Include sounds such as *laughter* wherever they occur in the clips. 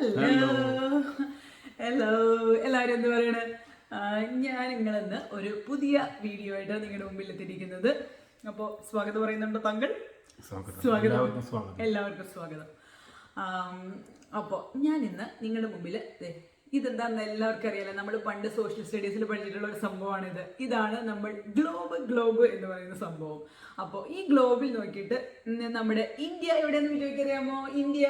Hello hello എല്ലാവരും എന്ത് പറയണ? ഞാൻ നിങ്ങളെന്ന് ഒരു പുതിയ വീഡിയോ ആയിട്ട് നിങ്ങളുടെ മുമ്പിൽ എത്തിയിരിക്കുന്നത്. അപ്പോൾ സ്വാഗതം പറയുന്നുണ്ടോ താങ്കൾ. സ്വാഗതം. എല്ലാവർക്കും സ്വാഗതം. അപ്പോൾ ഞാൻ ഇന്ന് നിങ്ങളുടെ മുമ്പിൽ ഇതെന്താന്ന് ഇതെന്താണെന്ന് എല്ലാവർക്കും അറിയാലോ. നമ്മൾ പണ്ട് സോഷ്യൽ സ്റ്റഡീസിൽ പഠിച്ചിട്ടുള്ള ഒരു സംഭവമാണിത്. ഇതാണ് നമ്മൾ ഗ്ലോബ് ഗ്ലോബ് എന്ന് പറയുന്ന സംഭവം. അപ്പോൾ ഈ ഗ്ലോബിൽ നോക്കിയിട്ട് നമ്മുടെ ഇന്ത്യ എവിടെയെന്ന് വീഡിയോയ്ക്ക് അറിയാമോ ഇന്ത്യ.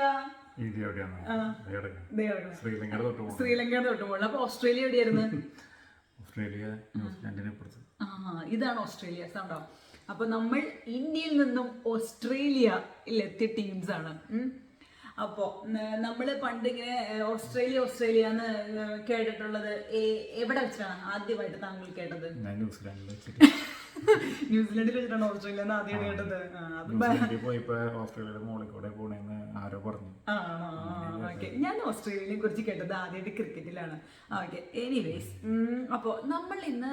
ശ്രീലങ്കയുടെ തൊട്ട് മുകളിൽ. അപ്പൊ ഓസ്ട്രേലിയ എവിടെയായിരുന്നു? ഓസ്ട്രേലിയ ന്യൂസിലാൻഡിനെ കുറിച്ച് ആ ഇതാണ് ഓസ്ട്രേലിയ സൗണ്ടോ അപ്പൊ നമ്മൾ ഇന്ത്യയിൽ നിന്നും ഓസ്ട്രേലിയയിൽ എത്തിയ ടീംസ് ആണ്. അപ്പോൾ അപ്പോ നമ്മൾ പണ്ട് ഇങ്ങനെ ഓസ്ട്രേലിയ ഓസ്ട്രേലിയ എന്ന് കേട്ടിട്ടുള്ളത് എവിടെ വെച്ചാണ് ആദ്യമായിട്ട് താങ്കൾ കേട്ടത്? ന്യൂസിലാൻഡിൽ ന്യൂസിലൻഡിൽ വെച്ചിട്ടാണ് ഓസ്ട്രേലിയ എന്ന് ആദ്യം കേട്ടത് ന്യൂസിലാൻഡിൽ പോയപ്പോ ഓസ്ട്രേലിയയുടെ മോളിൽ കൂടെ പോണേന്ന് ആരോ പറഞ്ഞു. ഓക്കെ. ഞാൻ ഓസ്ട്രേലിയയെ കുറിച്ച് കേട്ടത് ആദ്യമായിട്ട് ക്രിക്കറ്റിലാണ്. ഓക്കെ. എനിവേസ് അപ്പോൾ നമ്മൾ ഇന്ന്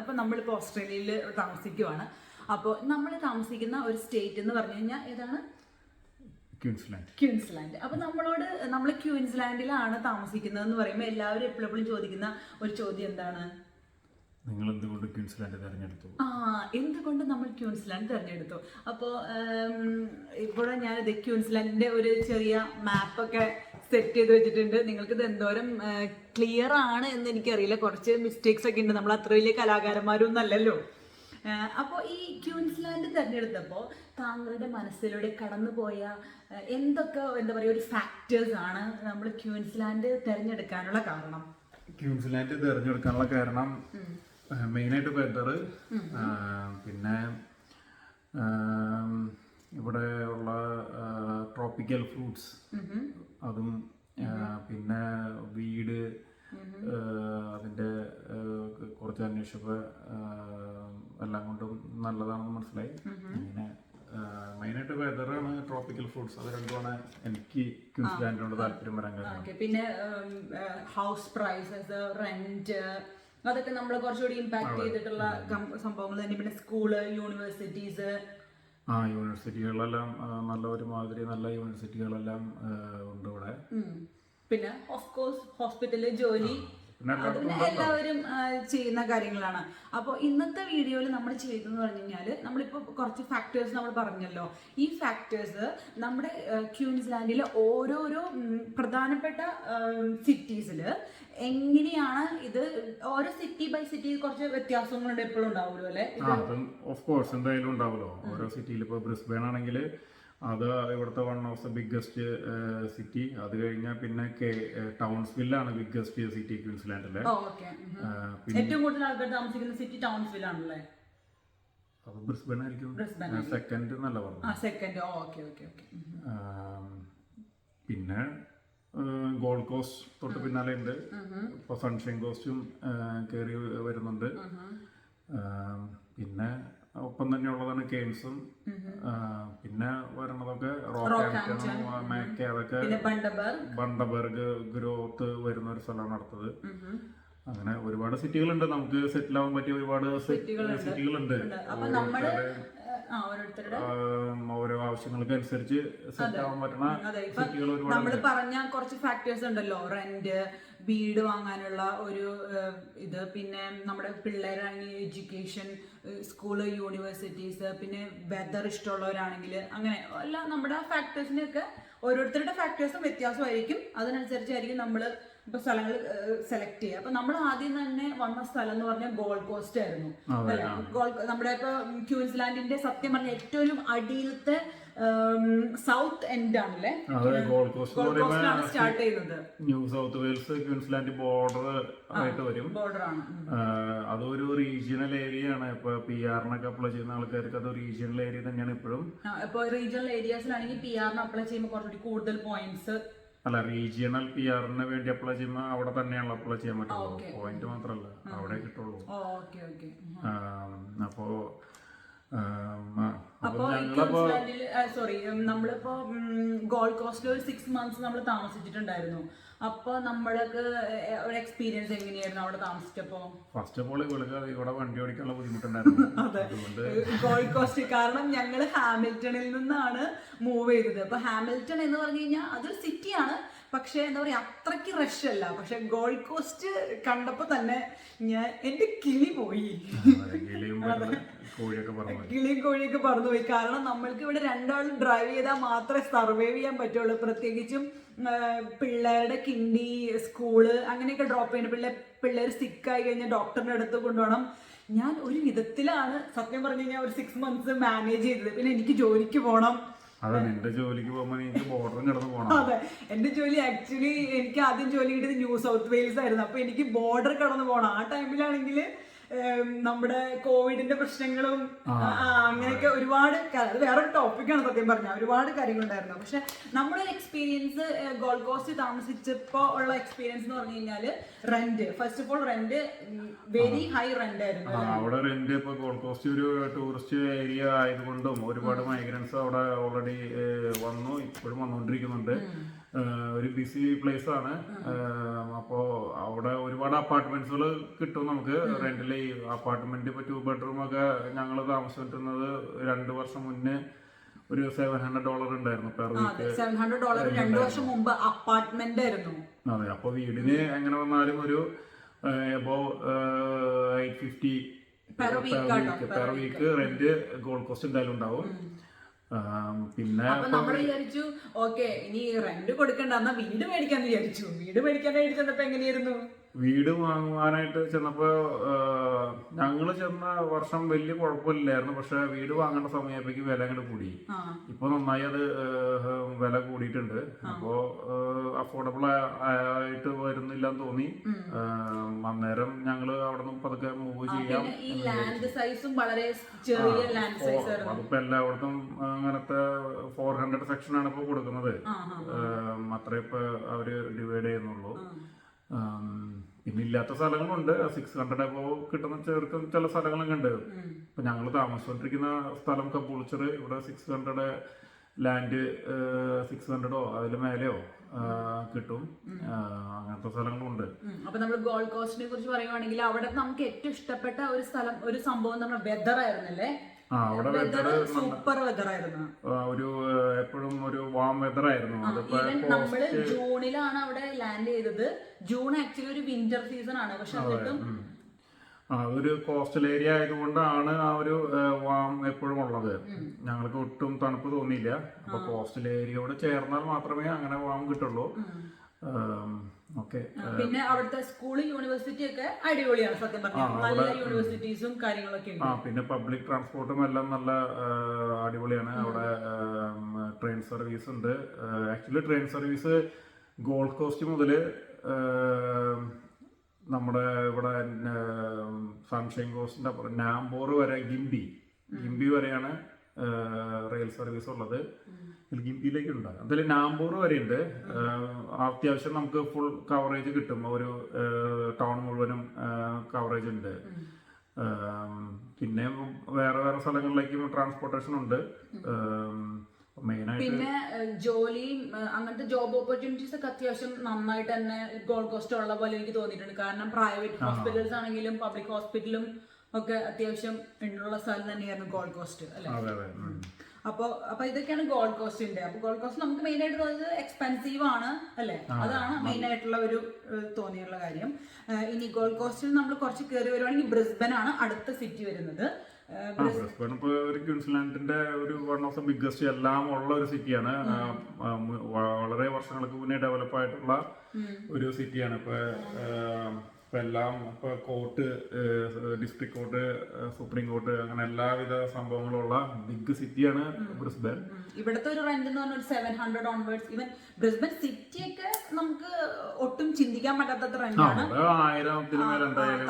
അപ്പോൾ നമ്മളിപ്പോൾ ഓസ്ട്രേലിയയിൽ താമസിക്കുവാണ്. അപ്പോൾ നമ്മൾ താമസിക്കുന്ന ഒരു സ്റ്റേറ്റ് എന്ന് പറഞ്ഞു കഴിഞ്ഞാൽ ഏതാണ്? ക്യൂൻസ്ലാൻഡ് ക്യൂൻസ്ലാൻഡ് അപ്പൊ നമ്മളോട് നമ്മൾ ക്യൂൻസ്ലാൻഡിലാണ് താമസിക്കുന്നത് എന്ന് പറയുമ്പോൾ എല്ലാവരും എപ്പോഴും ചോദിക്കുന്ന ഒരു ചോദ്യം എന്താണ്? നിങ്ങൾ എന്തുകൊണ്ട് ക്യൂൻസ്ലാൻഡ് തിരഞ്ഞെടുത്തു? ആ എന്തുകൊണ്ട് നമ്മൾ ക്യൂൻസ്ലാൻഡ് തിരഞ്ഞെടുത്തു? അപ്പോൾ ഇവിടെ ഞാൻ ഇത് ക്യൂൻസ്ലാൻഡിന്റെ ഒരു ചെറിയ മാപ്പൊക്കെ സെറ്റ് ചെയ്ത് വെച്ചിട്ടുണ്ട്. നിങ്ങൾക്ക് ഇത് എന്തോരം ക്ലിയർ ആണ് എന്ന് എനിക്കറിയില്ല. കുറച്ച് മിസ്റ്റേക്സ് ഒക്കെ ഉണ്ട്. നമ്മൾ അത്ര വലിയ കലാകാരന്മാരൊന്നും അല്ലല്ലോ. അപ്പോൾ ഈ ക്യൂൻസ്ലാൻഡ് തിരഞ്ഞെടുത്തപ്പോൾ താങ്കളുടെ മനസ്സിലൂടെ കടന്നുപോയ എന്തൊക്കെ എന്താ പറയുക ഒരു ഫാക്ടേഴ്സ് ആണ് നമ്മൾ ക്യൂൻസ്ലാൻഡ് തിരഞ്ഞെടുക്കാനുള്ള കാരണം? ക്യൂൻസ്ലാൻഡ് തിരഞ്ഞെടുക്കാനുള്ള കാരണം മെയിനായിട്ട് വെതർ പിന്നെ ഇവിടെ ഉള്ള ട്രോപ്പിക്കൽ ഫ്രൂട്ട്സ് അതും പിന്നെ വീട് അതിന്റെ കുറച്ച് അന്വേഷിച്ചപ്പോൾ എല്ലാം കൊണ്ടും നല്ലതാണെന്ന് മനസ്സിലായി. അങ്ങനെ മെയിനായിട്ട് വെതറാണ് ട്രോപ്പിക്കൽ ഫ്രൂട്ട്സ് അത് രണ്ടുമാണ് എനിക്ക് ക്യൂൻസ്ലാൻഡിനോട് താല്പര്യം വരാൻ കാരണം. പിന്നെ ഹൗസ് പ്രൈസസ് റെന്റ് അതൊക്കെ നമ്മൾ കുറച്ചുകൂടി ഇമ്പാക്ട് ചെയ്തിട്ടുള്ള സംഭവങ്ങൾ തന്നെ. പിന്നെ സ്കൂൾ യൂണിവേഴ്സിറ്റീസ് ആ യൂണിവേഴ്സിറ്റികളെല്ലാം നല്ല ഒരു മാതിരി നല്ല യൂണിവേഴ്സിറ്റികളെല്ലാം ഉണ്ട് ഇവിടെ പിന്നെ ഓഫ് കോഴ്സ് ഹോസ്പിറ്റൽ ജോലി. എല്ലാവരും ചെയ്യുന്ന കാര്യങ്ങളാണ്. അപ്പോൾ ഇന്നത്തെ വീഡിയോയിൽ നമ്മൾ ചെയ്തതെന്ന് പറഞ്ഞു കഴിഞ്ഞാൽ നമ്മളിപ്പോൾ കുറച്ച് ഫാക്ടേഴ്സ് നമ്മൾ പറഞ്ഞല്ലോ. ഈ ഫാക്ടേഴ്സ് നമ്മുടെ ക്യൂൻസ്ലാൻഡിലെ ഓരോരോ പ്രധാനപ്പെട്ട സിറ്റീസിൽ എങ്ങനെയാണ് ഇത് ഓരോ സിറ്റി ബൈ സിറ്റി കുറച്ച് വ്യത്യാസങ്ങളുണ്ട് എപ്പോഴും ഉണ്ടാവുമല്ലോ അല്ലെ? ഓഫ് കോഴ്സ് എന്തായാലും ഉണ്ടാവുമല്ലോ ഓരോ സിറ്റിയിൽ ഇപ്പോൾ ബ്രിസ്ബേൺ ആണെങ്കിൽ അത് ഇവിടുത്തെ one of the biggest city അത് കഴിഞ്ഞാൽ പിന്നെ കെ ടൗൺസ്വില്ലാണ് ബിഗ്ഗസ്റ്റ് സിറ്റി ക്വീൻസ്ലാൻഡിലെ. ഏറ്റവും കൂടുതൽ ആൾക്കാർ താമസിക്കുന്ന സിറ്റി ടൗൺസ്വില്ലാണല്ലേ അത് ബ്രിസ്ബേൺ ആയിരിക്കും. സെക്കൻഡ് എന്നല്ല പറഞ്ഞു സെക്കൻഡ് ഓക്കെ ഓക്കെ ഓക്കെ. പിന്നെ ഗോൾഡ് കോസ്റ്റ് തൊട്ട് പിന്നാലെ ഉണ്ട്. ഇപ്പൊ സൺഷൈൻ കോസ്റ്റും കയറി വരുന്നുണ്ട്. പിന്നെ ഒപ്പം തന്നെ ഉള്ളതാണ് കെയിൻസും പിന്നെ വരണതൊക്കെ റോക്ക് അതൊക്കെ ബണ്ടബർഗ്. ഗ്രോത്ത് വരുന്ന ഒരു സ്ഥലമാണ് അടുത്തത്. അങ്ങനെ ഒരുപാട് സിറ്റികളുണ്ട്. നമുക്ക് സെറ്റിൽ ആവാൻ പറ്റിയ ഒരുപാട് സിറ്റികളുണ്ട്. അപ്പൊ നമ്മൾ ഓരോ ആവശ്യങ്ങൾക്ക് അനുസരിച്ച് സെറ്റ് ആവാൻ ഒരുപാട് നമ്മൾ പറഞ്ഞ കുറച്ച് ഫാക്ടേഴ്സ് ഉണ്ടല്ലോ. റെന്റ് വീട് വാങ്ങാനുള്ള ഒരു ഇത്. പിന്നെ നമ്മുടെ പിള്ളേരാണെങ്കിൽ എഡ്യൂക്കേഷൻ സ്കൂൾ യൂണിവേഴ്സിറ്റീസ് പിന്നെ വെതർ ഇഷ്ടമുള്ളവരാണെങ്കിൽ അങ്ങനെ എല്ലാം നമ്മുടെ ഫാക്ടേഴ്സിനെയൊക്കെ ഓരോരുത്തരുടെ ഫാക്ടേഴ്സും വ്യത്യാസമായിരിക്കും. അതിനനുസരിച്ചായിരിക്കും നമ്മൾ ഇപ്പൊ സ്ഥലങ്ങൾ സെലക്ട് ചെയ്യുക അപ്പൊ നമ്മൾ ആദ്യം തന്നെ വന്ന സ്ഥലം എന്ന് പറഞ്ഞാൽ ഗോൾ കോസ്റ്റ് ആയിരുന്നു. ഗോൾ ഗോൾഡ് നമ്മുടെ ഇപ്പൊ ക്യൂൻസ്ലാൻഡിന്റെ സത്യം പറഞ്ഞ ഏറ്റവും അടിയിലത്തെ സൗത്ത് എൻഡ് ആണല്ലേ? ഗോൾ ഗോൾഡ് കോസ്റ്റ് സ്റ്റാർട്ട് ചെയ്യുന്നത്. New South Wales Queensland border ആയിട്ട് വരും. ബോർഡർ ആണ്. അതൊരു റീജിയണൽ ഏരിയ ആണ്. ഇപ്പൊ പി ആറിനൊക്കെ അപ്ലൈ ചെയ്യുന്ന ആൾക്കാർക്ക് അത് റീജിയണൽ ഏരിയ തന്നെയാണ് ഇപ്പോഴും. ഇപ്പൊ റീജിയണൽ ഏരിയാസിലാണെങ്കിൽ പി ആറിന് അപ്ലൈ ചെയ്യുമ്പോൾ കുറച്ചുകൂടി കൂടുതൽ പോയിന്റ്സ് അല്ല റീജിയണൽ പി ആറിന് വേണ്ടി അപ്ലൈ ചെയ്യുമ്പോൾ അവിടെ തന്നെയാണ് അപ്ലൈ ചെയ്യാൻ പറ്റുള്ളൂ. പോയിന്റ് മാത്രമല്ല. അവിടെ കിട്ടുള്ളൂ. ഓക്കെ ഓക്കെ ആം, അപ്പോ ആം, ആ, അപ്പൊ അപ്പൊ ഞങ്ങളപ്പോ സോറി നമ്മളിപ്പോ ഗോൾഡ് കോസ്റ്റിൽ ഒരു സിക്സ് മന്ത്സ് നമ്മൾ താമസിച്ചിട്ടുണ്ടായിരുന്നു. അപ്പൊ നമ്മൾക്ക് ഒരു എക്സ്പീരിയൻസ് എങ്ങനെയായിരുന്നു അവിടെ താമസിച്ചപ്പോ? ഫസ്റ്റ് ഓഫ് ഓൾ ഇവൾക്ക് ഇവിടെ വണ്ടി ഓടിക്കാനുള്ള ബുദ്ധിമുട്ടുണ്ടായിരുന്നു. *laughs* അതുകൊണ്ട് ഗോൾഡ് കോസ്റ്റ് കാരണം ഞങ്ങൾ ഹാമിൽട്ടണിൽ നിന്നാണ് മൂവ് ചെയ്തത്. അപ്പൊ ഹാമിൽട്ടൺ എന്ന് പറഞ്ഞു കഴിഞ്ഞാൽ അതൊരു സിറ്റിയാണ് പക്ഷെ എന്താ പറയുക അത്രയ്ക്ക് റഷ് അല്ല. പക്ഷെ ഗോൾഡ് കോസ്റ്റ് കണ്ടപ്പോ തന്നെ ഞാൻ എന്റെ കിളി പോയി. കിളിയും കോഴിയൊക്കെ പറന്നു പോയി. കാരണം നമ്മൾക്ക് ഇവിടെ രണ്ടാളും ഡ്രൈവ് ചെയ്താൽ മാത്രമേ സർവൈവ് ചെയ്യാൻ പറ്റുള്ളൂ. പ്രത്യേകിച്ചും പിള്ളേരുടെ കിണ്ടി സ്കൂൾ അങ്ങനെയൊക്കെ ഡ്രോപ്പ് ചെയ്യണം പിള്ളേർ പിള്ളേർ സിക്കായി കഴിഞ്ഞാൽ ഡോക്ടറിന്റെ അടുത്ത് കൊണ്ടുപോകണം. ഞാൻ ഒരു വിധത്തിലാണ് സത്യം പറഞ്ഞു കഴിഞ്ഞാൽ ഒരു സിക്സ് മന്ത്സ് മാനേജ് ചെയ്തത്. പിന്നെ എനിക്ക് ജോലിക്ക് പോകണം. അതെ ജോലിക്ക് പോണം. അതെ എന്റെ ജോലി ആക്ച്വലി എനിക്ക് ആദ്യം ജോലി കിട്ടിയത് ന്യൂ സൗത്ത് വെയിൽസ് ആയിരുന്നു. അപ്പൊ എനിക്ക് ബോർഡർ കടന്നു പോകണം ആ ടൈമിലാണെങ്കിൽ നമ്മുടെ കോവിഡിന്റെ പ്രശ്നങ്ങളും അങ്ങനെയൊക്കെ ഒരുപാട് വേറെ അത് വേറൊരു ടോപ്പിക്കാണ് സത്യം പറഞ്ഞ. ഒരുപാട് കാര്യങ്ങളുണ്ടായിരുന്നു. പക്ഷെ നമ്മുടെ ഒരു എക്സ്പീരിയൻസ് ഗോൾഡ് കോസ്റ്റ് താമസിച്ചപ്പോ ഉള്ള എക്സ്പീരിയൻസ് എന്ന് പറഞ്ഞു കഴിഞ്ഞാൽ rent first of all rent very high rent ആയിരുന്നു. അവിടെ റെന്റ് ഇപ്പൊ ഗോൾഡ് കോസ്റ്റ് ഒരു ടൂറിസ്റ്റ് ഏരിയ ആയതുകൊണ്ടും ഒരുപാട് മൈഗ്രൻസ് അവിടെ ഓൾറെഡി വന്നു ഇപ്പോഴും വന്നുകൊണ്ടിരിക്കുന്നുണ്ട് ഒരു ബിസി പ്ലേസ് ആണ്. അപ്പോ അവിടെ ഒരുപാട് അപ്പാർട്ട്മെന്റ്സുകൾ കിട്ടും നമുക്ക്. റെന്റിൽ അപ്പാർട്ട്മെന്റ് ഇപ്പൊ ടു ബെഡ്റൂം ഒക്കെ ഞങ്ങൾ താമസിച്ചിരുന്നത് രണ്ട് വർഷം മുന്നേ ഒരു സെവൻ ഹൺഡ്രഡ് ഡോളർ ഉണ്ടായിരുന്നു per week seven hundred dollar രണ്ടു വർഷം മുമ്പ് അപ്പാർട്ട്മെന്റ് ആയിരുന്നു. അതെ അപ്പൊ വീടിന് എങ്ങനെ വന്നാലും ഒരു above eight fifty per week per week rent Gold Coast എന്തായാലും ഉണ്ടാവും. പിന്നെ നമ്മൾ വിചാരിച്ചു ഓക്കെ ഇനി റെന്റ് കൊടുക്കണ്ട എന്നാ വീട് മേടിക്കാന്ന് വിചാരിച്ചു. വീട് മേടിക്കാനായിട്ട് ചെന്നപ്പോ എങ്ങനെയായിരുന്നു? വീട് വാങ്ങുവാനായിട്ട് ചെന്നപ്പോ ഞങ്ങൾ ചെന്ന വർഷം വലിയ കുഴപ്പമില്ലായിരുന്നു. പക്ഷെ വീട് വാങ്ങേണ്ട സമയത്തേക്ക് വില അങ്ങോട്ട് കൂടി. ഇപ്പൊ നന്നായി അത് വില കൂടിയിട്ടുണ്ട്. അപ്പോ അഫോർഡബിൾ ആയിട്ട് വരുന്നില്ല എന്ന് തോന്നി അന്നേരം ഞങ്ങൾ അവിടെ നിന്ന് പതുക്കെ മൂവ് ചെയ്യാം അതിപ്പോ എല്ലായിടത്തും അങ്ങനത്തെ ഫോർ ഹൺഡ്രഡ് സെക്ഷൻ ആണ് ഇപ്പൊ കൊടുക്കുന്നത്. അത്രേ ഇപ്പൊ അവർ ഡിവൈഡ് ചെയ്യുന്നുള്ളൂ. പിന്നെ ഇല്ലാത്ത സ്ഥലങ്ങളുണ്ട്. സിക്സ് ഹൺഡ്രഡ് അപ്പോ കിട്ടുന്ന ചെറുക്കും ചില സ്ഥലങ്ങളൊക്കെ ഉണ്ട്. ഇപ്പൊ ഞങ്ങൾ താമസിച്ചുകൊണ്ടിരിക്കുന്ന സ്ഥലം കപ്പുളിച്ചർ ഇവിടെ സിക്സ് ഹൺഡ്രഡ് ലാൻഡ് സിക്സ് ഹൺഡ്രഡോ അതിൽ മേലെയോ കിട്ടും. അങ്ങനത്തെ സ്ഥലങ്ങളുണ്ട്. ഉണ്ട് അപ്പൊ നമ്മൾ ഗോൾഡ് കോസ്റ്റിനെ കുറിച്ച് പറയുകയാണെങ്കിൽ അവിടെ നമുക്ക് ഏറ്റവും ഇഷ്ടപ്പെട്ട ഒരു സ്ഥലം ഒരു സംഭവം പറഞ്ഞാൽ വെതർ ആയിരുന്നല്ലേ? അവിടെ വെതർ സൂപ്പർ വെതർ ആയിരുന്നു. ഒരു എപ്പോഴും ഒരു വാം വെതർ ആയിരുന്നു. നമ്മൾ ജൂണിലാണ് അവിടെ ലാൻഡ് ചെയ്തത്. ജൂൺ ആക്ച്വലി ഒരു വിന്റർ സീസൺ ആണ്. പക്ഷെ എന്നിട്ടും അതൊരു കോസ്റ്റൽ ഏരിയ ആയതുകൊണ്ടാണ് ആ ഒരു വാം എപ്പോഴും ഉള്ളത്. ഞങ്ങൾക്ക് ഒട്ടും തണുപ്പ് തോന്നിയില്ല. അപ്പൊ കോസ്റ്റൽ ഏരിയയോട് ചേർന്നാൽ മാത്രമേ അങ്ങനെ വാം കിട്ടുള്ളൂ. ഓക്കെ പിന്നെ അവിടുത്തെ സ്കൂൾ യൂണിവേഴ്സിറ്റി ഒക്കെ അടിപൊളിയാണ് സത്യം പറഞ്ഞാൽ നല്ല യൂണിവേഴ്സിറ്റീസും കാര്യങ്ങളൊക്കെ ഉണ്ട്. ആ പിന്നെ പബ്ലിക് ട്രാൻസ്പോർട്ടും എല്ലാം നല്ല അടിപൊളിയാണ്. അവിടെ ട്രെയിൻ സർവീസ് ഉണ്ട്. Actually train service Gold Coast മുതൽ നമ്മുടെ ഇവിടെ സൺഷൈൻ കോസ്റ്റിന്റെ അപ്പുറം നാംബോർ വരെ ഗിംബി ഗിംബി വരെയാണ് റെയിൽ സർവീസ് ഉള്ളത്. ഇതിൽ ഗിംബിയിലേക്ക് ഉണ്ട് അതിൽ നാമ്പൂർ വരെ ഉണ്ട് അത്യാവശ്യം നമുക്ക് ഫുൾ കവറേജ് കിട്ടും. ഒരു ടൗൺ മുഴുവനും കവറേജ് ഉണ്ട്. പിന്നെ വേറെ വേറെ സ്ഥലങ്ങളിലേക്കും ട്രാൻസ്പോർട്ടേഷൻ ഉണ്ട്. പിന്നെ ജോലി ജോലിയും അങ്ങനത്തെ ജോബ് ഓപ്പർച്യൂണിറ്റീസ് ഒക്കെ അത്യാവശ്യം നന്നായിട്ട് തന്നെ ഗോൾഡ് കോസ്റ്റ് ഉള്ള പോലെ എനിക്ക് തോന്നിയിട്ടുണ്ട്. കാരണം പ്രൈവറ്റ് ഹോസ്പിറ്റൽസ് ആണെങ്കിലും പബ്ലിക് ഹോസ്പിറ്റലും ഒക്കെ അത്യാവശ്യം ഉള്ള സ്ഥലം തന്നെയായിരുന്നു ഗോൾഡ് കോസ്റ്റ് അല്ലെ? അപ്പൊ അപ്പൊ ഇതൊക്കെയാണ് ഗോൾഡ് കോസ്റ്റിന്റെ അപ്പൊ ഗോൾഡ് കോസ്റ്റ് നമുക്ക് മെയിൻ ആയിട്ട് തോന്നുന്നത് എക്സ്പെൻസീവ് ആണ് അല്ലെ? അതാണ് മെയിൻ ആയിട്ടുള്ള ഒരു തോന്നിയുള്ള കാര്യം. ഇനി ഗോൾഡ് കോസ്റ്റിൽ നമ്മൾ കുറച്ച് കയറി വരുവാണെങ്കിൽ ബ്രിസ്ബൻ ആണ് അടുത്ത സിറ്റി വരുന്നത്. ബ്രിസ്ബൺ ഒരു ക്യൂൻസ്ലാൻഡിന്റെ ഒരു വൺ ഓഫ് ദ ബിഗ്ഗസ്റ്റ് എല്ലാം ഉള്ള ഒരു സിറ്റിയാണ് വളരെ വർഷങ്ങൾക്ക് മുന്നേ ഡെവലപ്പ് ആയിട്ടുള്ള ഒരു സിറ്റിയാണ് ഇപ്പൊ ഇപ്പൊ എല്ലാം ഇപ്പോൾ court district court supreme court അങ്ങനെ എല്ലാവിധ സംഭവങ്ങളുള്ള ബിഗ് സിറ്റിയാണ് ബ്രിസ്ബൻ. ഇവിടുത്തെ ഒരു റെന്റ് എന്ന് പറഞ്ഞാൽ seven hundred onwards even Brisbane city ഒക്കെ നമുക്ക് ഒട്ടും ചിന്തിക്കാൻ പറ്റാത്ത റെന്റാണ്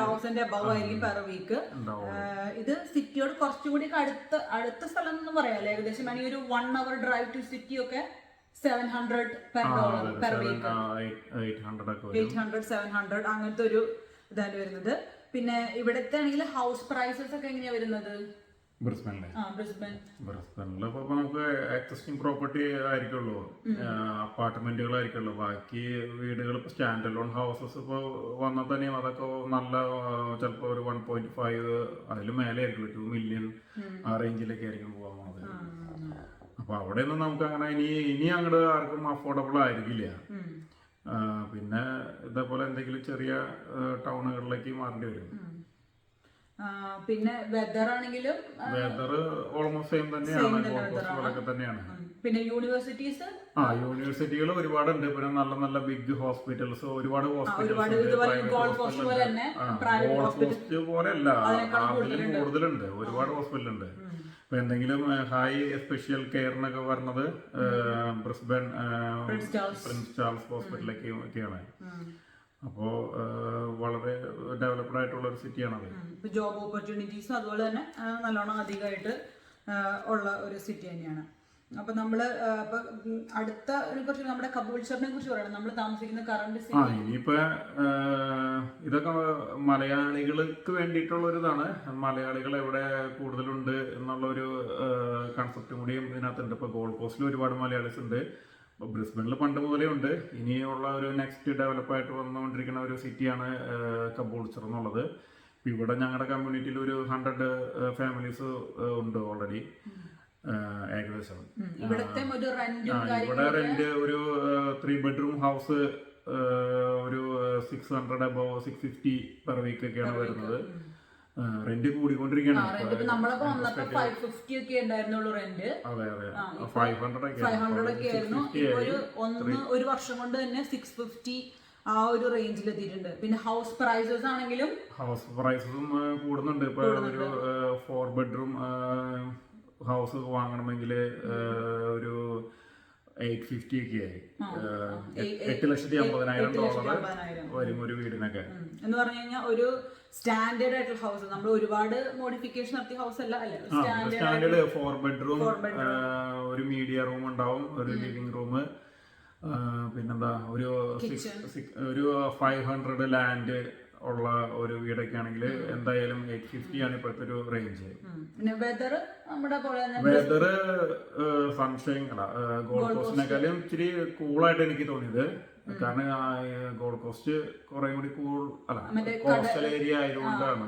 തൗസൻഡ് അബവ് ആയിരിക്കും പെർ വീക്ക് ഇത് സിറ്റിയോട് കുറച്ചുകൂടി അടുത്ത അടുത്ത സ്ഥലം എന്ന് പറയാല്ലേ ഏകദേശം ഒരു one hour drive to city ഒക്കെ seven hundred per dollar per week eight hundred ഒക്കെ വരും. എയ്റ്റ് ഹൺഡ്രഡ് സെവൻ ഹൺഡ്രഡ് അങ്ങനത്തെ ഒരു ഇതാണ് വരുന്നത്. പിന്നെ ഇവിടുത്തെ ആണെങ്കിൽ ഹൗസ് പ്രൈസസ് ഒക്കെ എങ്ങനെയാ വരുന്നത്? ബ്രിസ്ബനിൽ ഇപ്പൊ നമുക്ക് എക്സിസ്റ്റിംഗ് പ്രോപ്പർട്ടി ആയിരിക്കുള്ളൂ. അപ്പാർട്ട്മെന്റുകളായിരിക്കുള്ളൂ ബാക്കി വീടുകൾ ഇപ്പൊ സ്റ്റാൻഡ് ലോൺ ഹൗസസ് ഇപ്പോൾ വന്നാൽ തന്നെയും അതൊക്കെ നല്ല ചിലപ്പോൾ ഒരു വൺ പോയിന്റ് ഫൈവ് അതിലും മേലെ ആയിരിക്കുള്ളൂ ടു മില്യൺ ആ റേഞ്ചിലൊക്കെ ആയിരിക്കും പോകാൻ പോകുന്നത്. അപ്പൊ അവിടെ ഒന്നും നമുക്ക് അങ്ങനെ ഇനി ഇനി അങ്ങോട്ട് ആർക്കും അഫോർഡബിൾ ആയിരിക്കില്ല. പിന്നെ ഇതേപോലെ എന്തെങ്കിലും ചെറിയ ടൗണുകളിലേക്ക് മാറേണ്ടി വരും. പിന്നെ വെതർ ആണെങ്കിലും വെദർ ഓൾമോസ്റ്റ് സെയിം തന്നെയാണ്. തന്നെയാണ്. പിന്നെ യൂണിവേഴ്സിറ്റീസ് ആ യൂണിവേഴ്സിറ്റികൾ ഒരുപാടുണ്ട്. പിന്നെ നല്ല നല്ല ബിഗ് ഹോസ്പിറ്റൽസ് ഒരുപാട് ഒരുപാട് ഇതുപോലെ ഗോൾഡ് കോസ്റ്റ് പോലെ തന്നെ private hospital- ഹോസ്പിറ്റൽ പോലെയല്ല. അതിലും കൂടുതലുണ്ട്. ഒരുപാട് ഹോസ്പിറ്റൽ ഇപ്പൊ എന്തെങ്കിലും ഹായ് സ്പെഷ്യൽ കെയർ എന്നൊക്കെ പറഞ്ഞത് ബ്രിസ്ബൻ പ്രിൻസ് ചാൾസ് ഹോസ്പിറ്റലിലേക്ക് ഹോസ്പിറ്റലൊക്കെ ഒക്കെയാണ്. അപ്പോ വളരെ ഡെവലപ്ഡ് ആയിട്ടുള്ള ഒരു സിറ്റിയാണ് അത് ജോബ് ഓപ്പർച്യൂണിറ്റീസും അതുപോലെ തന്നെ നല്ലോണം അധികമായിട്ട് ഉള്ള ഒരു സിറ്റി തന്നെയാണ്. അപ്പൊ നമ്മൾ അടുത്ത ഒരു കുറച്ച് നമ്മുടെ കബൂൾച്ചറിനെ കുറിച്ച് പറയണം. നമ്മൾ താമസിക്കുന്ന കറണ്ട് ആ ഇനിയിപ്പോ ഇതൊക്കെ മലയാളികൾക്ക് വേണ്ടിയിട്ടുള്ള ഒരു ഇതാണ് മലയാളികൾ എവിടെ കൂടുതലുണ്ട് എന്നുള്ള ഒരു കൺസെപ്റ്റും കൂടിയും ഇതിനകത്തുണ്ട്. ഇപ്പൊ ഗോൾഡ് കോസ്റ്റിൽ ഒരുപാട് മലയാളീസ് ഉണ്ട്. ബ്രിസ്ബണിൽ പണ്ട് മുതലേ ഉണ്ട്. ഇനിയുള്ള ഒരു നെക്സ്റ്റ് ഡെവലപ്പ് ആയിട്ട് വന്നുകൊണ്ടിരിക്കുന്ന ഒരു സിറ്റിയാണ് കബൂൾച്ചർ എന്നുള്ളത്. ഇവിടെ ഞങ്ങളുടെ കമ്മ്യൂണിറ്റിയിൽ ഒരു ഹൺഡ്രഡ് ഫാമിലീസ് ഉണ്ട് ഓൾറെഡി ഏകദേശം. ഇവിടെ റെന്റ് ഒരു ത്രീ ബെഡ്റൂം ഹൗസ് ഒരു six hundred above six fifty per week ഒക്കെയാണ് വരുന്നത്. റെന്റ് കൂടിക്കൊണ്ടിരിക്കുകയാണ്. ഫൈവ് ഹൺഡ്രഡ് ഒക്കെ ഒരു വർഷം കൊണ്ട് തന്നെ സിക്സ് ഫിഫ്റ്റി ആ ഒരു റേഞ്ചിൽ എത്തിയിട്ടുണ്ട്. പിന്നെ ഹൗസ് പ്രൈസസ് ആണെങ്കിലും ഹൗസ് പ്രൈസസും കൂടുന്നുണ്ട്. ഇപ്പൊ ഒരു ഫോർ ബെഡ്റൂം ഹൗസ് വാങ്ങണമെങ്കിൽ ഒരു എയ്റ്റ് ഫിഫ്റ്റി ഒക്കെ ആയി. എട്ട് ലക്ഷത്തി അമ്പതിനായിരം ഡോളർ വരും ഒരു വീടിനൊക്കെ. എന്ന് പറഞ്ഞു കഴിഞ്ഞാൽ ഒരു സ്റ്റാൻഡേർഡ് ആയിട്ടുള്ള ഹൗസ്. നമ്മൾ ഒരുപാട് മോഡിഫിക്കേഷൻ നടത്തിയ ഹൗസ് അല്ല അല്ലേ സ്റ്റാൻഡേർഡ് ഫോർ ബെഡ്റൂം ഒരു മീഡിയ റൂം ഉണ്ടാവും ഒരു ലിവിംഗ് റൂം. പിന്നെന്താ ഒരു ഒരു ഫൈവ് ഹൺഡ്രഡ് ലാൻഡ് ഉള്ള ഒരു വീടൊക്കെ ആണെങ്കിൽ എന്തായാലും എയ്റ്റ് ഫിഫ്റ്റി ആണ് ഇപ്പോഴത്തെ ഒരു റേഞ്ച് പിന്നെ വെതർ നമ്മുടെ പോലെ വെതർ ഗോൾഡ് കോസ്റ്റിനെക്കാളും ഇച്ചിരി കൂളായിട്ട് എനിക്ക് തോന്നിയത്. കാരണം ഗോൾഡ് കോസ്റ്റ് കുറെ കൂടി കൂൾ അല്ല കോസ്റ്റൽ ഏരിയ ആയതുകൊണ്ടാണ്